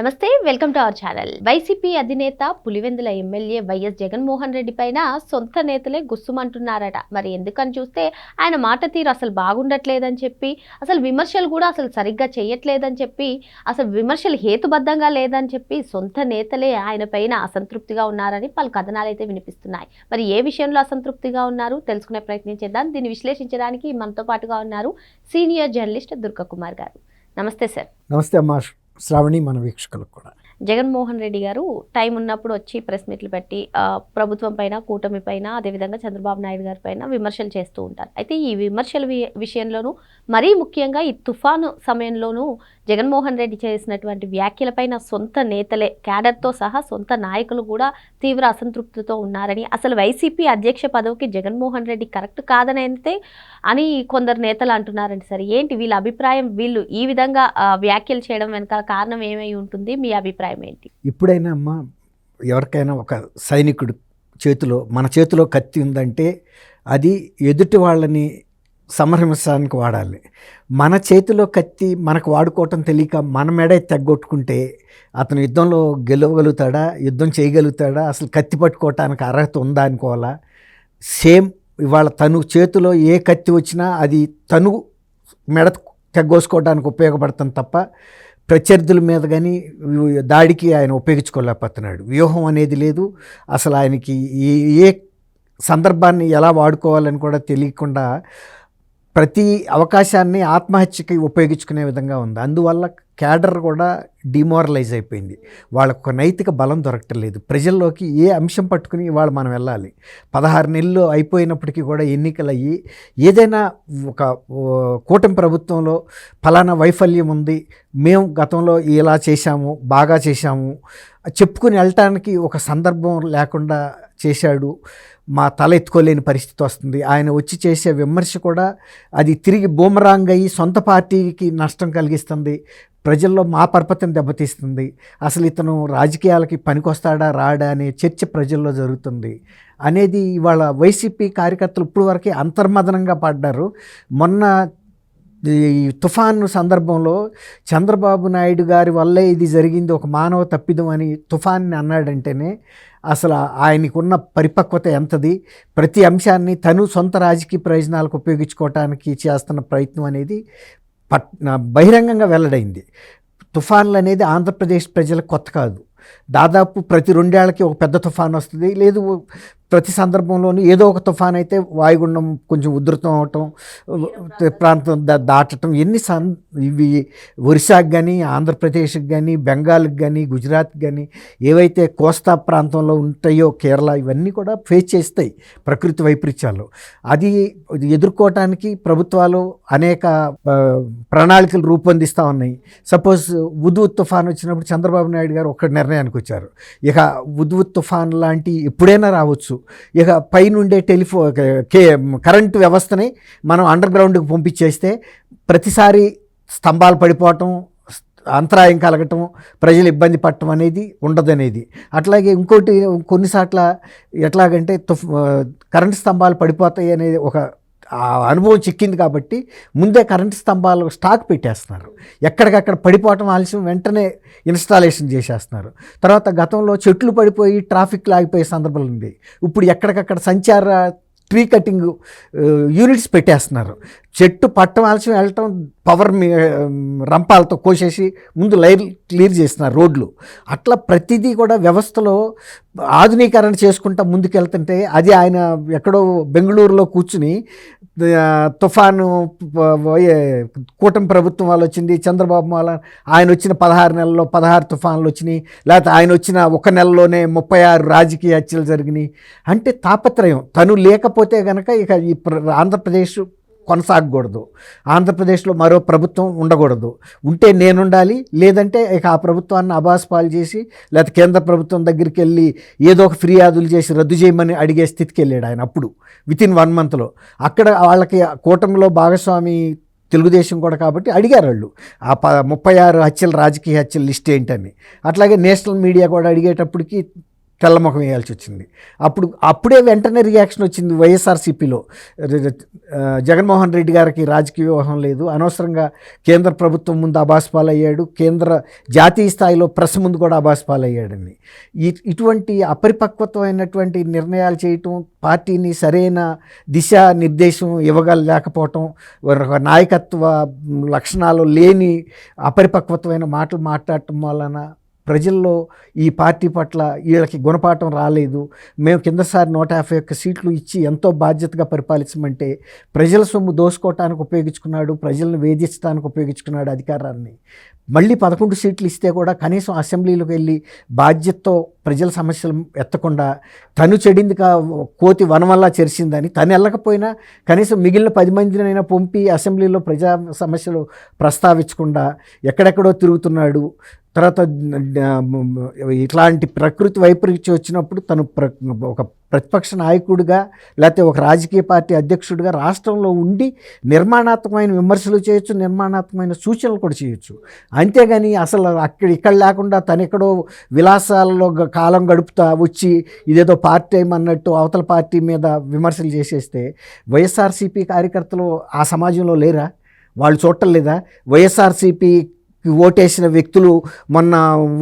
నమస్తే welcome to our channel. YCP అధినేత Pulivendula MLA YS Jaganmohan Reddy పైన సొంత నేతలే గుస్సుమంటున్నారట. మరి ఎందుకని చూస్తే ఆయన మాట తీరు అసలు బాగుండట్లేదని చెప్పి అసలు విమర్శలు కూడా అసలు సరిగ్గా చేయట్లేదని చెప్పి అసలు విమర్శలు హేతుబద్ధంగా లేదని చెప్పి సొంత నేతలే ఆయన పైన అసంతృప్తిగా ఉన్నారని పలు కథనాలు అయితే వినిపిస్తున్నాయి. మరి ఏ విషయంలో అసంతృప్తిగా ఉన్నారు? తెలుసుకునే ప్రయత్నం చేద్దాం. దీన్ని విశ్లేషించడానికి మనతో పాటుగా ఉన్నారు సీనియర్ జర్నలిస్ట్ దుర్గకుమార్ గారు. నమస్తే సార్. నమస్తే అమ్మా. శ్రావణి మన వీక్షకులకు కూడా. జగన్మోహన్ రెడ్డి గారు టైం ఉన్నప్పుడు వచ్చి ప్రెస్ మీట్లు పెట్టి ప్రభుత్వం పైన కూటమి పైన అదేవిధంగా చంద్రబాబు నాయుడు గారి పైన విమర్శలు చేస్తూ ఉంటారు. అయితే ఈ విమర్శల విషయంలోనూ మరీ ముఖ్యంగా ఈ తుఫాను సమయంలోనూ జగన్మోహన్ రెడ్డి చేసినటువంటి వ్యాఖ్యలపైన సొంత నేతలే క్యాడర్తో సహా సొంత నాయకులు కూడా తీవ్ర అసంతృప్తితో ఉన్నారని అసలు వైసీపీ అధ్యక్ష పదవికి జగన్మోహన్ రెడ్డి కరెక్ట్ కాదని అని కొందరు నేతలు అంటున్నారండి సరే. ఏంటి వీళ్ళ అభిప్రాయం? వీళ్ళు ఈ విధంగా వ్యాఖ్యలు చేయడం వెనకాల కారణం ఏమై ఉంటుంది? మీ అభిప్రాయం ఏంటి? ఇప్పుడైనా అమ్మ ఎవరికైనా ఒక సైనికుడు చేతిలో మన చేతిలో కత్తి ఉందంటే అది ఎదుటి వాళ్ళని సంహరించడానికి వాడాలి. మన చేతిలో కత్తి మనకు వాడుకోవటం తెలియక మన మెడ తెగ్గొట్టుకుంటే అతను యుద్ధంలో గెలవగలుగుతాడా? యుద్ధం చేయగలుగుతాడా? అసలు కత్తి పట్టుకోవటానికి అర్హత ఉందా అనుకోవాలా? సేమ్ ఇవాళ తను చేతిలో ఏ కత్తి వచ్చినా అది తను మెడ తెగ్గోసుకోవడానికి ఉపయోగపడుతుంది తప్ప ప్రత్యర్థుల మీద కానీ దాడికి ఆయన ఉపయోగించుకోలేకపోతున్నాడు. వ్యూహం అనేది లేదు. అసలు ఆయనకి ఏ ఏ సందర్భాన్ని ఎలా వాడుకోవాలని కూడా తెలియకుండా ప్రతి అవకాశాన్ని ఆత్మహత్యకి ఉపయోగించుకునే విధంగా ఉంది. అందువల్ల క్యాడర్ కూడా డిమోరలైజ్ అయిపోయింది. వాళ్ళకు ఒక నైతిక బలం దొరకట్లేదు. ప్రజల్లోకి ఏ అంశం పట్టుకుని వాళ్ళు మనం వెళ్ళాలి? పదహారు నెలలు అయిపోయినప్పటికీ కూడా ఎన్నికలు అయ్యి ఏదైనా ఒక కూటమి ప్రభుత్వంలో ఫలానా వైఫల్యం ఉంది. మేము గతంలో ఇలా చేశాము బాగా చేశాము. చెప్పుకుని వెళ్ళటానికి ఒక సందర్భం లేకుండా చేశాడు. మా తల ఎత్తుకోలేని పరిస్థితి వస్తుంది. ఆయన వచ్చి చేసే విమర్శ కూడా అది తిరిగి బూమరాంగ్ అయ్యి సొంత పార్టీకి నష్టం కలిగిస్తుంది. ప్రజల్లో మా పరపతిని దెబ్బతీస్తుంది. అసలు ఇతను రాజకీయాలకి పనికొస్తాడా రాడా అనే చర్చ ప్రజల్లో జరుగుతుంది. అనేది ఇవాళ వైసీపీ కార్యకర్తలు ఇప్పుడు వరకే అంతర్మదనంగా పడ్డారు మొన్న ఈ తుఫాను సందర్భంలో చంద్రబాబు నాయుడు గారి వల్లే ఇది జరిగింది ఒక మానవ తప్పిదం అని తుఫాన్ని అన్నాడంటేనే అసలు ఆయనకున్న పరిపక్వత ఎంతది? ప్రతి అంశాన్ని తను సొంత రాజకీయ ప్రయోజనాలకు ఉపయోగించుకోవటానికి చేస్తున్న ప్రయత్నం అనేది పట్ బహిరంగంగా వెల్లడైంది. తుఫాన్లు అనేది ఆంధ్రప్రదేశ్ ప్రజలకు కొత్త కాదు. దాదాపు ప్రతి రెండేళ్ళకి ఒక పెద్ద తుఫాన్ వస్తుంది. లేదు ప్రతి సందర్భంలోనూ ఏదో ఒక తుఫాన్ అయితే వాయుగుండం కొంచెం ఉధృతం అవటం ప్రాంతం దాటటం ఎన్ని సం ఇవి ఒరిస్సాకి కానీ ఆంధ్రప్రదేశ్కి కానీ బెంగాల్కి కానీ గుజరాత్కి కానీ ఏవైతే కోస్తా ప్రాంతంలో ఉంటాయో కేరళ ఇవన్నీ కూడా ఫేస్ చేస్తాయి ప్రకృతి వైపరీత్యాలు. అది ఎదుర్కోవటానికి ప్రభుత్వాలు అనేక ప్రణాళికలు రూపొందిస్తూ ఉన్నాయి. సపోజ్ ఉద్వుత్ తుఫాన్ వచ్చినప్పుడు చంద్రబాబు నాయుడు గారు ఒక నిర్ణయానికి వచ్చారు. ఇక ఉద్వుత్ తుఫాన్ లాంటి ఎప్పుడైనా రావచ్చు. ఇక పైనుండే టెలిఫో కే కరెంటు వ్యవస్థని మనం అండర్ గ్రౌండ్కి పంపించేస్తే ప్రతిసారి స్తంభాలు పడిపోవటం అంతరాయం కలగటం ప్రజలు ఇబ్బంది పడటం అనేది ఉండదనేది. అట్లాగే ఇంకోటి కొన్నిసార్ల ఎట్లాగంటే తుఫ్ కరెంటు స్తంభాలు పడిపోతాయి అనేది ఒక ఆ అనుభవం చిక్కింది కాబట్టి ముందే కరెంటు స్తంభాలు స్టాక్ పెట్టేస్తున్నారు. ఎక్కడికక్కడ పడిపోవటం ఆలస్యం వెంటనే ఇన్స్టాలేషన్ చేసేస్తున్నారు. తర్వాత గతంలో చెట్లు పడిపోయి ట్రాఫిక్ లాగిపోయే సందర్భాలు ఉంది. ఇప్పుడు ఎక్కడికక్కడ సంచార ట్రీ కటింగ్ యూనిట్స్ పెట్టేస్తున్నారు. చెట్టు పట్టం ఆలస్యం వెళ్ళటం పవర్ రంపాలతో కోసేసి ముందు లైన్ క్లియర్ చేస్తున్నారు రోడ్లు. అట్లా ప్రతిదీ కూడా వ్యవస్థలో ఆధునీకరణ చేసుకుంటా ముందుకెళ్తుంటే అది ఆయన ఎక్కడో బెంగళూరులో కూర్చుని తుఫాను కూటమి ప్రభుత్వం వాళ్ళు వచ్చింది చంద్రబాబు వాళ్ళ ఆయన వచ్చిన పదహారు నెలల్లో పదహారు తుఫాన్లు వచ్చినాయి లేకపోతే ఆయన వచ్చిన ఒక నెలలోనే ముప్పై ఆరు రాజకీయ హత్యలు జరిగినాయి. అంటే తాపత్రయం. తను లేకపోతే కనుక ఇక ఈ ప్ర- ఆంధ్రప్రదేశ్ కొనసాగకూడదు. ఆంధ్రప్రదేశ్లో మరో ప్రభుత్వం ఉండకూడదు. ఉంటే నేనుండాలి లేదంటే ఇక ఆ ప్రభుత్వాన్ని అబాస్ పాలు చేసి లేకపోతే కేంద్ర ప్రభుత్వం దగ్గరికి వెళ్ళి ఏదో ఒక ఫిర్యాదులు చేసి రద్దు చేయమని అడిగే స్థితికి వెళ్ళాడు ఆయన అప్పుడు విత్ ఇన్ వన్ మంత్లో అక్కడ వాళ్ళకి కూటమిలో భాగస్వామి తెలుగుదేశం కూడా కాబట్టి అడిగారు వాళ్ళు. ఆ ప ముప్పై ఆరు హత్యలు రాజకీయ హత్యల లిస్ట్ ఏంటని. అట్లాగే నేషనల్ మీడియా కూడా అడిగేటప్పటికి తెల్లముఖం వేయాల్సి వచ్చింది. అప్పుడు అప్పుడే వెంటనే రియాక్షన్ వచ్చింది వైఎస్ఆర్సీపీలో. జగన్మోహన్ రెడ్డి గారికి రాజకీయ వ్యూహం లేదు. అనవసరంగా కేంద్ర ప్రభుత్వం ముందు అయ్యాడు కేంద్ర జాతీయ స్థాయిలో ప్రెస్ ముందు కూడా అభాస్పాలయ్యాడని ఇటువంటి అపరిపక్వతమైనటువంటి నిర్ణయాలు చేయటం పార్టీని సరైన దిశ నిర్దేశం ఇవ్వగలేకపోవటం ఒక నాయకత్వ లక్షణాలు లేని అపరిపక్వతమైన మాటలు మాట్లాడటం వలన ప్రజల్లో ఈ పార్టీ పట్ల వీళ్ళకి గుణపాఠం రాలేదు. మేము కిందసారి నూట యాభై ఒక్క సీట్లు ఇచ్చి ఎంతో బాధ్యతగా పరిపాలించమంటే ప్రజల సొమ్ము దోసుకోవటానికి ఉపయోగించుకున్నాడు ప్రజలను వేధించడానికి ఉపయోగించుకున్నాడు అధికారాన్ని. మళ్ళీ పదకొండు సీట్లు ఇస్తే కూడా కనీసం అసెంబ్లీలోకి వెళ్ళి బాధ్యతతో ప్రజల సమస్యలు ఎత్తకుండా తను చెడింది కా కోతి వనం చెరిసిందని తను వెళ్ళకపోయినా కనీసం మిగిలిన పది మందినైనా పంపి అసెంబ్లీలో ప్రజా సమస్యలు ప్రస్తావించకుండా ఎక్కడెక్కడో తిరుగుతున్నాడు. తర్వాత ఇట్లాంటి ప్రకృతి వైపరీత్యం వచ్చినప్పుడు తను ప్ర ఒక ప్రతిపక్ష నాయకుడిగా లేకపోతే ఒక రాజకీయ పార్టీ అధ్యక్షుడిగా రాష్ట్రంలో ఉండి నిర్మాణాత్మకమైన విమర్శలు చేయొచ్చు నిర్మాణాత్మకమైన సూచనలు కూడా చేయొచ్చు. అంతేగాని అసలు అక్కడ ఇక్కడ లేకుండా తనెక్కడో విలాసాలలో కాలం గడుపుతా వచ్చి ఇదేదో పార్ట్ టైం అన్నట్టు అవతల పార్టీ మీద విమర్శలు చేసేస్తే వైఎస్ఆర్సీపీ కార్యకర్తలు ఆ సమాజంలో లేరా? వాళ్ళు చూడటం లేదా? వైఎస్ఆర్సీపీ ఓటేసిన వ్యక్తులు మొన్న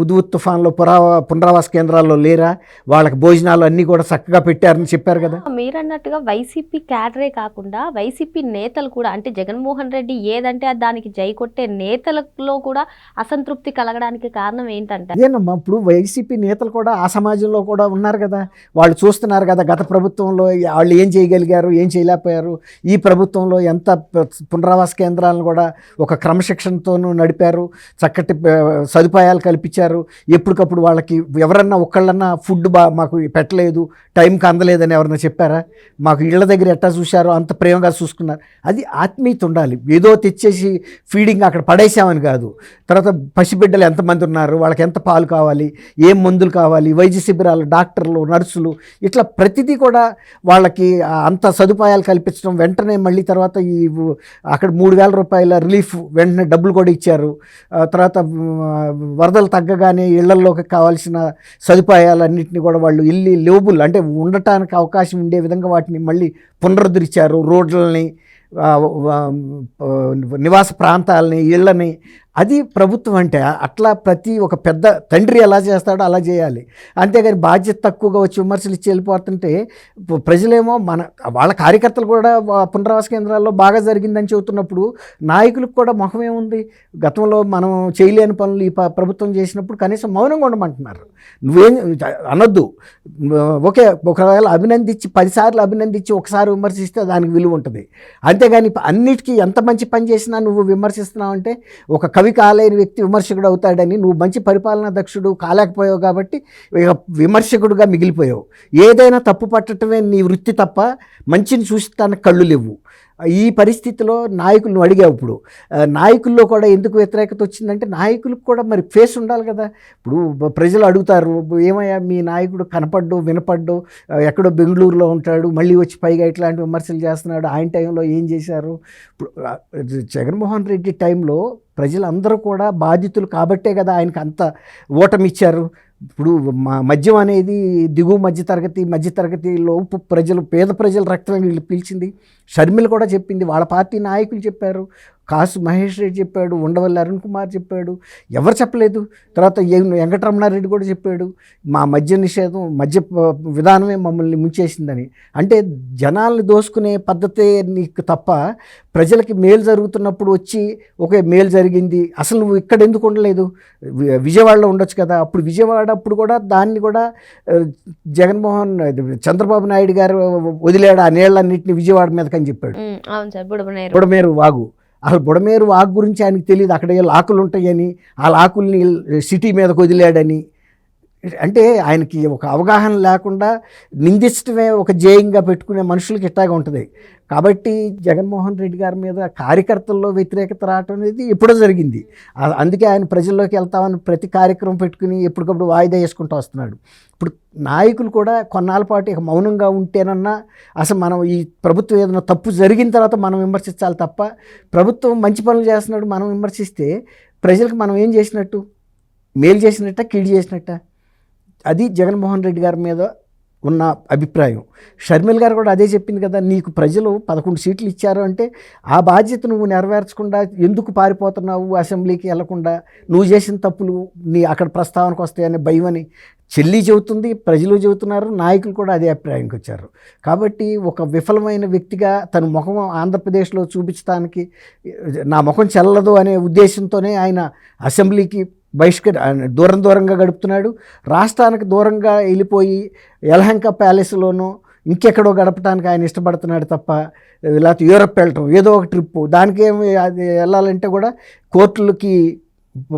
ఉదువు తుఫాన్లో పురా పునరావాస కేంద్రాల్లో లేరా? వాళ్ళకి భోజనాలు అన్నీ కూడా చక్కగా పెట్టారని చెప్పారు కదా. మీరన్నట్టుగా వైసీపీ క్యాడరే కాకుండా వైసీపీ నేతలు కూడా అంటే జగన్మోహన్ రెడ్డి ఏదంటే దానికి జై కొట్టే నేతలలో కూడా అసంతృప్తి కలగడానికి కారణం ఏంటంటే? అదేనమ్మా ఇప్పుడు వైసీపీ నేతలు కూడా ఆ సమాజంలో కూడా ఉన్నారు కదా. వాళ్ళు చూస్తున్నారు కదా గత ప్రభుత్వంలో వాళ్ళు ఏం చేయగలిగారు ఏం చేయలేకపోయారు. ఈ ప్రభుత్వంలో ఎంత పునరావాస కేంద్రాలను కూడా ఒక క్రమశిక్షణతోనూ నడిపారు. చక్కటి సదుపాయాలు కల్పించారు. ఎప్పటికప్పుడు వాళ్ళకి ఎవరన్నా ఒక్కళ్ళన్నా ఫుడ్ బా మాకు పెట్టలేదు టైంకి అందలేదని ఎవరన్నా చెప్పారా? మాకు ఇళ్ళ దగ్గర ఎట్టా చూశారో అంత ప్రేమగా చూసుకున్నారు. అది ఆత్మీయత ఉండాలి. ఏదో తెచ్చేసి ఫీడింగ్ అక్కడ పడేసామని కాదు. తర్వాత పసిబిడ్డలు ఎంతమంది ఉన్నారు వాళ్ళకి ఎంత పాలు కావాలి ఏం మందులు కావాలి వైద్య శిబిరాలు డాక్టర్లు నర్సులు ఇట్లా ప్రతిదీ కూడా వాళ్ళకి అంత సదుపాయాలు కల్పించడం వెంటనే మళ్ళీ తర్వాత ఈ అక్కడ మూడు వేల రూపాయల రిలీఫ్ వెంటనే డబ్బులు కూడా ఇచ్చారు. తర్వాత వరదలు తగ్గగానే ఇళ్ళల్లోకి కావాల్సిన సదుపాయాలన్నింటినీ కూడా వాళ్ళు ఇల్లు లేబుల్ అంటే ఉండటానికి అవకాశం ఉండే విధంగా వాటిని మళ్ళీ పునరుద్ధరించారు. రోడ్లని నివాస ప్రాంతాలని ఇళ్ళని అది ప్రభుత్వం అంటే అట్లా ప్రతి ఒక పెద్ద తండ్రి ఎలా చేస్తాడో అలా చేయాలి. అంతేగాని బాధ్యత తక్కువగా వచ్చి విమర్శలు ఇచ్చి వెళ్ళిపోతుంటే ప్రజలేమో మన వాళ్ళ కార్యకర్తలు కూడా పునరావాస కేంద్రాల్లో బాగా జరిగిందని చెబుతున్నప్పుడు నాయకులకు కూడా ముఖం ఏముంది? గతంలో మనం చేయలేని పనులు ఈ ప- ప్రభుత్వం చేసినప్పుడు కనీసం మౌనంగా ఉండమంటున్నారు. నువ్వేం అనొద్దు. ఓకే ఒకవేళ అభినందించి పదిసార్లు అభినందించి ఒకసారి విమర్శిస్తే దానికి విలువ ఉంటుంది. అంతేగాని అన్నిటికీ ఎంత మంచి పని చేసినా నువ్వు విమర్శిస్తున్నావు అంటే ఒక కవి కాలేని వ్యక్తి విమర్శకుడు అవుతాడని నువ్వు మంచి పరిపాలనా దక్షుడు కాలేకపోయావు కాబట్టి ఇక విమర్శకుడుగా మిగిలిపోయావు. ఏదైనా తప్పు పట్టడమే నీ వృత్తి తప్ప మంచిని చూసి తన కళ్ళు లేవు. ఈ పరిస్థితిలో నాయకులు నువ్వు అడిగావు ఇప్పుడు. నాయకుల్లో కూడా ఎందుకు వ్యతిరేకత వచ్చిందంటే నాయకులకు కూడా మరి ఫేస్ ఉండాలి కదా. ఇప్పుడు ప్రజలు అడుగుతారు ఏమయ్యా మీ నాయకుడు కనపడ్డు వినపడ్డు ఎక్కడో బెంగళూరులో ఉంటాడు మళ్ళీ వచ్చి పైగా ఇట్లాంటి విమర్శలు చేస్తున్నాడు ఆయన టైంలో ఏం చేశారు? ఇప్పుడు జగన్మోహన్ రెడ్డి టైంలో ప్రజలందరూ కూడా బాధితులు కాబట్టే కదా ఆయనకు అంత ఓటమిచ్చారు. ఇప్పుడు మద్యం అనేది దిగువ మధ్య మధ్యతరగతి మధ్యతరగతిలో ఉప్పు ప్రజలు పేద ప్రజల రక్తం వీళ్ళు పీల్చింది షర్మిల కూడా చెప్పింది వాళ్ళ పార్టీ నాయకులు చెప్పారు. కాసు మహేష్ రెడ్డి చెప్పాడు ఉండవల్లి అరుణ్ కుమార్ చెప్పాడు ఎవరు చెప్పలేదు? తర్వాత వెంకటరమణారెడ్డి కూడా చెప్పాడు మా మద్య నిషేధం మద్య విధానమే మమ్మల్ని ముంచేసిందని. అంటే జనాల్ని దోసుకునే పద్ధతే నీకు తప్ప ప్రజలకి మేలు జరుగుతున్నప్పుడు వచ్చి ఒకే మేలు జరిగింది అసలు నువ్వు ఇక్కడ ఎందుకు ఉండలేదు? విజయవాడలో ఉండొచ్చు కదా. అప్పుడు విజయవాడ అప్పుడు కూడా దాన్ని కూడా జగన్మోహన్ చంద్రబాబు నాయుడు గారు వదిలేడు ఆ నీళ్ళన్నింటినీ విజయవాడ మీదకని చెప్పాడు. బుడమేరు వాగు. అసలు బుడమేరు వాగు గురించి ఆయనకి తెలియదు అక్కడ ఏ లాకులు ఉంటాయని ఆ లాకుల్ని సిటీ మీదకు వదిలాడని అంటే ఆయనకి ఒక అవగాహన లేకుండా నిందించడమే ఒక జేయంగా పెట్టుకునే మనుషులకి ఇట్టాగా ఉంటుంది. కాబట్టి జగన్మోహన్ రెడ్డి గారి మీద కార్యకర్తల్లో వ్యతిరేకత రావటం అనేది ఎప్పుడో జరిగింది. అందుకే ఆయన ప్రజల్లోకి వెళ్తామని ప్రతి కార్యక్రమం పెట్టుకుని ఎప్పటికప్పుడు వాయిదా వేసుకుంటూ వస్తున్నాడు. ఇప్పుడు నాయకులు కూడా కొన్నాళ్ళ పాటు ఇక మౌనంగా ఉంటేనన్నా అసలు మనం ఈ ప్రభుత్వం ఏదైనా తప్పు జరిగిన తర్వాత మనం విమర్శించాలి తప్ప ప్రభుత్వం మంచి పనులు చేస్తున్నాడు మనం విమర్శిస్తే ప్రజలకు మనం ఏం చేసినట్టు? మేలు చేసినట్ట కీడు చేసినట్ట? అది జగన్మోహన్ రెడ్డి గారి మీద ఉన్న అభిప్రాయం. షర్మిల్ గారు కూడా అదే చెప్పింది కదా నీకు ప్రజలు పదకొండు సీట్లు ఇచ్చారు అంటే ఆ బాధ్యత నువ్వు నెరవేర్చకుండా ఎందుకు పారిపోతున్నావు అసెంబ్లీకి వెళ్ళకుండా? నువ్వు చేసిన తప్పులు నీ అక్కడ ప్రస్తావనకు వస్తాయనే భయం అని చెల్లి చెబుతుంది ప్రజలు చెబుతున్నారు నాయకులు కూడా అదే అభిప్రాయానికి వచ్చారు. కాబట్టి ఒక విఫలమైన వ్యక్తిగా తన ముఖం ఆంధ్రప్రదేశ్లో చూపించడానికి నా ముఖం చెల్లదు అనే ఉద్దేశంతోనే ఆయన అసెంబ్లీకి బహిష్కరి దూరం దూరంగా గడుపుతున్నాడు. రాష్ట్రానికి దూరంగా వెళ్ళిపోయి యలహంక ప్యాలెస్లోనూ ఇంకెక్కడో గడపడానికి ఆయన ఇష్టపడుతున్నాడు తప్ప లేకపోతే యూరప్ వెళ్ళటం ఏదో ఒక ట్రిప్పు దానికి ఏమి అది వెళ్ళాలంటే కూడా కోర్టులకి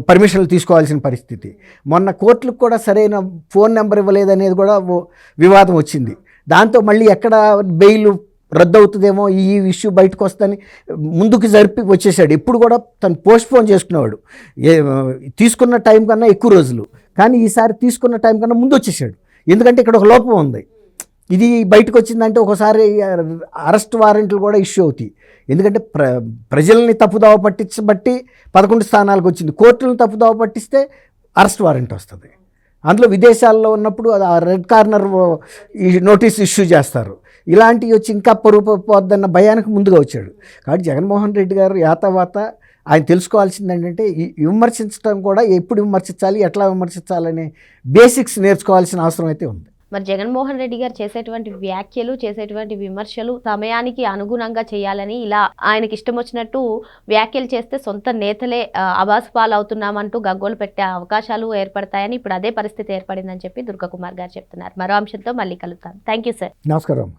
పర్మిషన్లు తీసుకోవాల్సిన పరిస్థితి. మొన్న కోర్టులకు కూడా సరైన ఫోన్ నెంబర్ ఇవ్వలేదనేది కూడా వివాదం వచ్చింది. దాంతో మళ్ళీ ఎక్కడ బెయిల్ రద్దవుతుందేమో ఈ ఇష్యూ బయటకు వస్తుందని ముందుకు జరిపి వచ్చేసాడు. ఎప్పుడు కూడా తను పోస్ట్పోన్ చేసుకునేవాడు ఏ తీసుకున్న టైం కన్నా ఎక్కువ రోజులు. కానీ ఈసారి తీసుకున్న టైం కన్నా ముందు వచ్చేసాడు ఎందుకంటే ఇక్కడ ఒక లోపం ఉంది. ఇది బయటకు వచ్చిందంటే ఒకసారి అరెస్ట్ వారెంట్లు కూడా ఇష్యూ అవుతాయి. ఎందుకంటే ప్ర ప్రజల్ని తప్పుదోవ పట్టించబట్టి పదకొండు స్థానాలకు వచ్చింది. కోర్టులను తప్పుదోవ పట్టిస్తే అరెస్ట్ వారెంట్ వస్తుంది. అందులో విదేశాల్లో ఉన్నప్పుడు అది ఆ రెడ్ కార్నర్ ఈ నోటీస్ ఇష్యూ చేస్తారు. ఇలాంటివి వచ్చి ఇంకా పరుపు పోద్దన్న భయానికి ముందుగా వచ్చాడు. కాబట్టి జగన్మోహన్ రెడ్డి గారు యాతవాత ఆయన తెలుసుకోవాల్సింది ఏంటంటే విమర్శించడం కూడా ఎప్పుడు విమర్శించాలి ఎట్లా విమర్శించాలనే బేసిక్స్ నేర్చుకోవాల్సిన అవసరం అయితే ఉంది. మరి జగన్మోహన్ రెడ్డి గారు చేసేటువంటి వ్యాఖ్యలు చేసేటువంటి విమర్శలు సమయానికి అనుగుణంగా చేయాలని ఇలా ఆయనకి ఇష్టం వచ్చినట్టు వ్యాఖ్యలు చేస్తే సొంత నేతలే ఆ, అబాసు పాలవుతున్నామంటూ గగ్గోలు పెట్టే అవకాశాలు ఏర్పడతాయని ఇప్పుడు అదే పరిస్థితి ఏర్పడిందని చెప్పి దుర్గకుమార్ గారు చెప్తున్నారు. మరో అంశంతో మళ్ళీ కలుద్దాం. థ్యాంక్ యూ సార్ నమస్కారం.